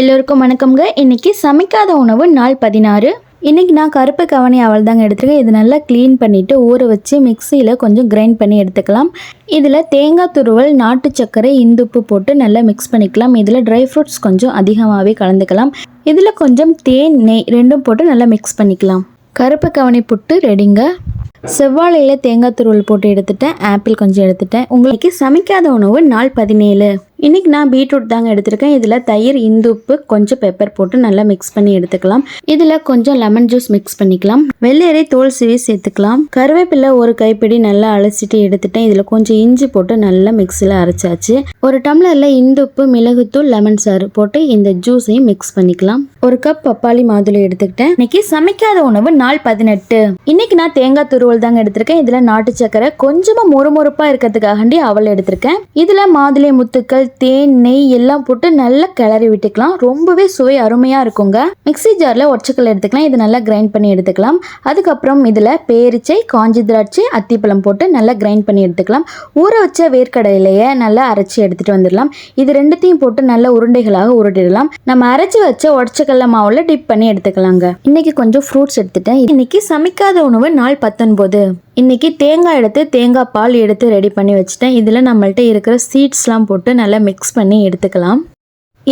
எல்லோருக்கும் வணக்கம்ங்க. இன்றைக்கி சமைக்காத உணவு நாள் பதினாறு. இன்றைக்கி நான் கருப்பு கவனி அவள் தாங்க எடுத்துருக்கேன். இது நல்லா க்ளீன் பண்ணிவிட்டு ஊற வச்சு மிக்சியில் கொஞ்சம் கிரைண்ட் பண்ணி எடுத்துக்கலாம். இதில் தேங்காய் துருவல் நாட்டு சர்க்கரை இந்துப்பு போட்டு நல்லா மிக்ஸ் பண்ணிக்கலாம். இதில் ட்ரை ஃப்ரூட்ஸ் கொஞ்சம் அதிகமாகவே கலந்துக்கலாம். இதில் கொஞ்சம் தேன் நெய் ரெண்டும் போட்டு நல்லா மிக்ஸ் பண்ணிக்கலாம். கருப்பு கவனி புட்டு ரெடிங்க செவ்வாழையில் தேங்காய் துருவல் போட்டு எடுத்துட்டேன். ஆப்பிள் கொஞ்சம் எடுத்துட்டேன். உங்களுக்கு சமைக்காத உணவு நாள் பதினேழு. இன்றைக்கி நான் பீட்ரூட் தாங்க எடுத்திருக்கேன். இதில் தயிர் இந்துப்பு கொஞ்சம் பெப்பர் போட்டு நல்லா மிக்ஸ் பண்ணி எடுத்துக்கலாம். இதில் கொஞ்சம் லெமன் ஜூஸ் மிக்ஸ் பண்ணிக்கலாம். வெள்ளரி தோல் சிவி சேர்த்துக்கலாம். கருவேப்பிலை ஒரு கைப்பிடி நல்லா அலசிட்டு எடுத்துட்டேன். இதில் கொஞ்சம் இஞ்சி போட்டு நல்லா மிக்ஸியில் அரைச்சாச்சு. ஒரு டம்ளரில் இந்துப்பு மிளகுத்தூள் லெமன் சாறு போட்டு இந்த ஜூஸையும் மிக்ஸ் பண்ணிக்கலாம். ஒரு கப் பப்பாளி மாதுளை எடுத்துக்கிட்டேன். இன்னைக்கு சமைக்காத உணவு நாள் பதினெட்டு. இன்னைக்கு நான் தேங்காய் துருவல் தாங்க எடுத்திருக்கேன். இதில் நாட்டு சக்கரை கொஞ்சமாக மொறுமொறுப்பா இருக்கிறதுக்காகண்டி அவள் எடுத்திருக்கேன். இதில் மாதுளை முத்துக்கள் தேன் நெய் எல்லாம் போட்டு நல்லா கிளறி விட்டுக்கலாம். ரொம்பவே சுவை அருமையாக இருக்குங்க. மிக்ஸி ஜாரில் ஒச்சக்கல் எடுத்துக்கலாம். இது நல்லா கிரைண்ட் பண்ணி எடுத்துக்கலாம். அதுக்கப்புறம் இதில் பேரிச்சை காஞ்சி திராட்சை அத்திப்பழம் போட்டு நல்லா கிரைண்ட் பண்ணி எடுத்துக்கலாம். ஊற வச்ச வேர்க்கடலையே நல்லா அரைச்சி எடுத்துகிட்டு வந்துடலாம். இது ரெண்டுத்தையும் போட்டு நல்ல உருண்டைகளாக உருட்டிடலாம். நம்ம அரைச்சி வச்ச உடச்சக்கல்ல மாவில் டிப் பண்ணி எடுத்துக்கலாங்க. இன்னைக்கு கொஞ்சம் ஃப்ரூட்ஸ் எடுத்துட்டேன். இன்னைக்கு சமைக்காத உணவு நாள் பத்தொன்பது. இன்றைக்கி தேங்காய் எடுத்து தேங்காய் பால் எடுத்து ரெடி பண்ணி வச்சுட்டேன். இதில் நம்மள்ட்ட இருக்கிற சீட்ஸ்லாம் போட்டு நல்லா மிக்ஸ் பண்ணி எடுத்துக்கலாம்.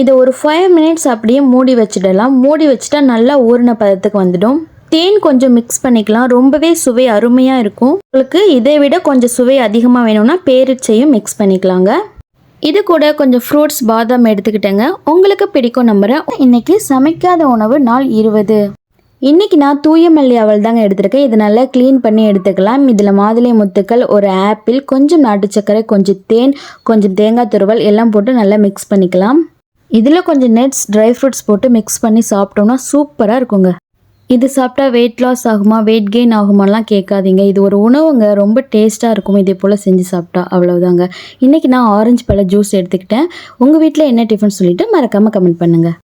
இதை ஒரு ஃபைவ் மினிட்ஸ் அப்படியே மூடி வச்சிடலாம். மூடி வச்சுட்டா நல்லா ஊறின பதத்துக்கு வந்துடும். தேன் கொஞ்சம் மிக்ஸ் பண்ணிக்கலாம். ரொம்பவே சுவை அருமையாக இருக்கும். உங்களுக்கு இதை விட கொஞ்சம் சுவை அதிகமாக வேணும்னா பேரிச்சையும் மிக்ஸ் பண்ணிக்கலாங்க. இது கூட கொஞ்சம் ஃப்ரூட்ஸ் பாதாம் எடுத்துக்கிட்டேங்க. உங்களுக்கு பிடிக்கும் நம்புகிறேன் இன்றைக்கி சமைக்காத உணவு நாள் இருபது. இன்றைக்கி நான் தூய மல்லி அவள் தாங்க எடுத்திருக்கேன். இதை நல்லா க்ளீன் பண்ணி எடுத்துக்கலாம். இதில் மாதுளை முத்துக்கள் ஒரு ஆப்பிள் கொஞ்சம் நாட்டு சர்க்கரை கொஞ்சம் தேன் கொஞ்சம் தேங்காய் துருவல் எல்லாம் போட்டு நல்லா மிக்ஸ் பண்ணிக்கலாம். இதில் கொஞ்சம் நெட்ஸ் ட்ரை ஃப்ரூட்ஸ் போட்டு மிக்ஸ் பண்ணி சாப்பிட்டோம்னா சூப்பராக இருக்குங்க. இது சாப்பிட்டா வெயிட் லாஸ் ஆகுமா வெயிட் கெயின் ஆகுமாலாம் கேட்காதீங்க. இது ஒரு உணவுங்க ரொம்ப டேஸ்ட்டாக இருக்கும் இதே போல் செஞ்சு சாப்பிட்டா அவ்வளோதாங்க இன்றைக்கி நான் ஆரஞ்சு பழ ஜூஸ் எடுத்துக்கிட்டேன். உங்கள் வீட்டில் என்ன டிஃபன் சொல்லிவிட்டு மறக்காமல் கமெண்ட் பண்ணுங்கள்